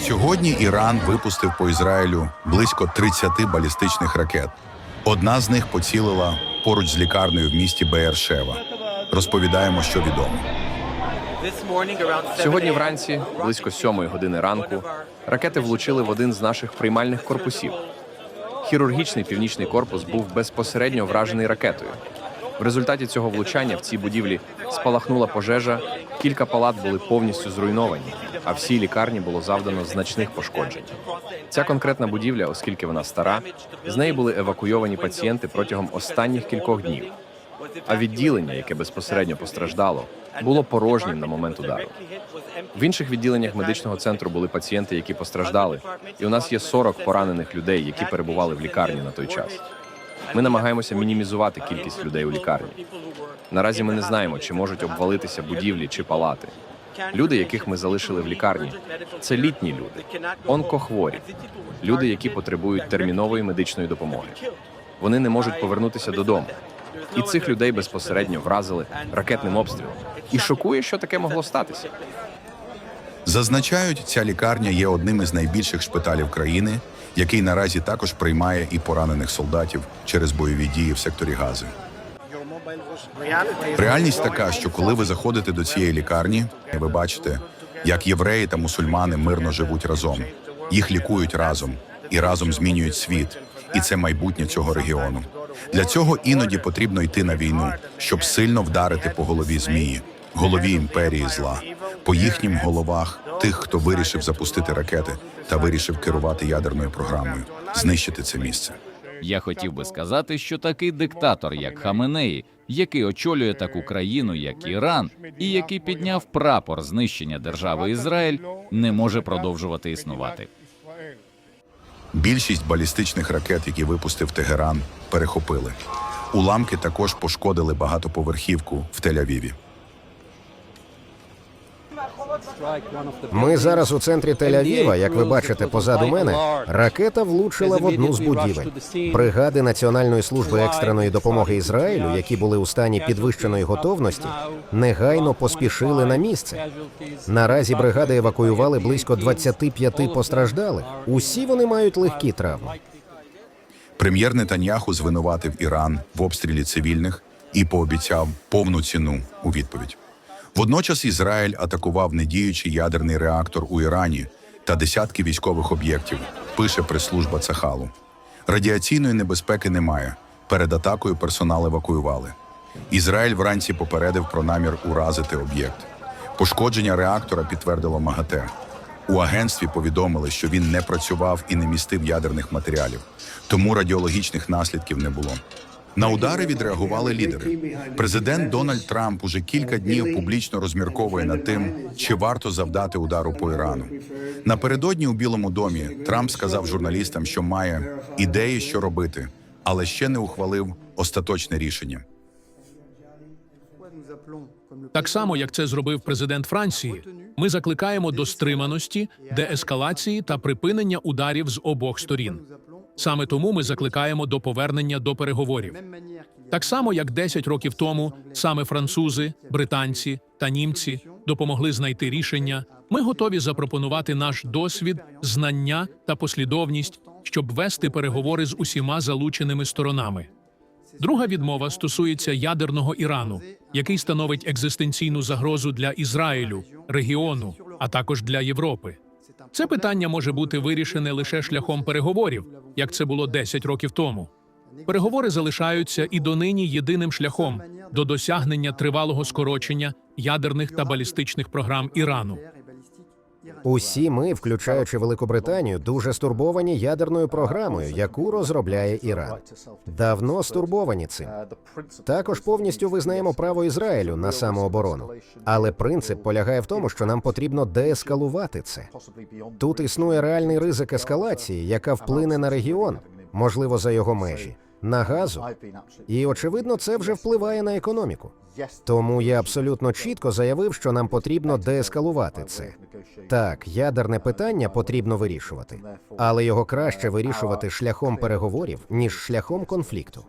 Сьогодні Іран випустив по Ізраїлю близько 30 балістичних ракет. Одна з них поцілила поруч з лікарнею в місті Беєршева. Розповідаємо, що відомо. Сьогодні вранці, близько сьомої години ранку, ракети влучили в один з наших приймальних корпусів. Хірургічний північний корпус був безпосередньо вражений ракетою. В результаті цього влучання в цій будівлі спалахнула пожежа, кілька палат були повністю зруйновані, а всій лікарні було завдано значних пошкоджень. Ця конкретна будівля, оскільки вона стара, з неї були евакуйовані пацієнти протягом останніх кількох днів. А відділення, яке безпосередньо постраждало, було порожнім на момент удару. В інших відділеннях медичного центру були пацієнти, які постраждали, і у нас є 40 поранених людей, які перебували в лікарні на той час. Ми намагаємося мінімізувати кількість людей у лікарні. Наразі ми не знаємо, чи можуть обвалитися будівлі чи палати. Люди, яких ми залишили в лікарні, це літні люди, онкохворі, люди, які потребують термінової медичної допомоги. Вони не можуть повернутися додому. І цих людей безпосередньо вразили ракетним обстрілом. І шокує, що таке могло статися. Зазначають, ця лікарня є одним із найбільших шпиталів країни, який наразі також приймає і поранених солдатів через бойові дії в секторі Гази. Реальність така, що коли ви заходите до цієї лікарні, ви бачите, як євреї та мусульмани мирно живуть разом. Їх лікують разом і разом змінюють світ. І це майбутнє цього регіону. Для цього іноді потрібно йти на війну, щоб сильно вдарити по голові змії, голові імперії зла, по їхнім головах тих, хто вирішив запустити ракети та вирішив керувати ядерною програмою, знищити це місце. Я хотів би сказати, що такий диктатор, як Хаменеї, який очолює таку країну, як Іран, і який підняв прапор знищення держави Ізраїль, не може продовжувати існувати. Більшість балістичних ракет, які випустив Тегеран, перехопили. Уламки також пошкодили багатоповерхівку в Тель-Авіві. Ми зараз у центрі Тель-Авіва, як ви бачите позаду мене, ракета влучила в одну з будівель. Бригади Національної служби екстреної допомоги Ізраїлю, які були у стані підвищеної готовності, негайно поспішили на місце. Наразі бригади евакуювали близько 25 постраждалих. Усі вони мають легкі травми. Прем'єр Нетаньяху звинуватив Іран в обстрілі цивільних і пообіцяв повну ціну у відповідь. Водночас Ізраїль атакував недіючий ядерний реактор у Ірані та десятки військових об'єктів. Пише прес-служба Цахалу. Радіаційної небезпеки немає. Перед атакою персонал евакуювали. Ізраїль вранці попередив про намір уразити об'єкт. Пошкодження реактора підтвердило МАГАТЕ. У агентстві повідомили, що він не працював і не містив ядерних матеріалів, тому радіологічних наслідків не було. На удари відреагували лідери. Президент Дональд Трамп уже кілька днів публічно розмірковує над тим, чи варто завдати удару по Ірану. Напередодні у Білому домі Трамп сказав журналістам, що має ідеї, що робити, але ще не ухвалив остаточне рішення. Так само, як це зробив президент Франції, ми закликаємо до стриманості, деескалації та припинення ударів з обох сторін. Саме тому ми закликаємо до повернення до переговорів. Так само, як 10 років тому саме французи, британці та німці допомогли знайти рішення. Ми готові запропонувати наш досвід, знання та послідовність, щоб вести переговори з усіма залученими сторонами. Друга відмова стосується ядерного Ірану, який становить екзистенційну загрозу для Ізраїлю, регіону, а також для Європи. Це питання може бути вирішене лише шляхом переговорів, як це було 10 років тому. Переговори залишаються і донині єдиним шляхом до досягнення тривалого скорочення ядерних та балістичних програм Ірану. Усі ми, включаючи Великобританію, дуже стурбовані ядерною програмою, яку розробляє Іран. Давно стурбовані цим. Також повністю визнаємо право Ізраїлю на самооборону. Але принцип полягає в тому, що нам потрібно деескалувати це. Тут існує реальний ризик ескалації, яка вплине на регіон, можливо, за його межі, на газу. І очевидно, це вже впливає на економіку. Тому я абсолютно чітко заявив, що нам потрібно деескалувати це. Так, ядерне питання потрібно вирішувати, але його краще вирішувати шляхом переговорів ніж шляхом конфлікту.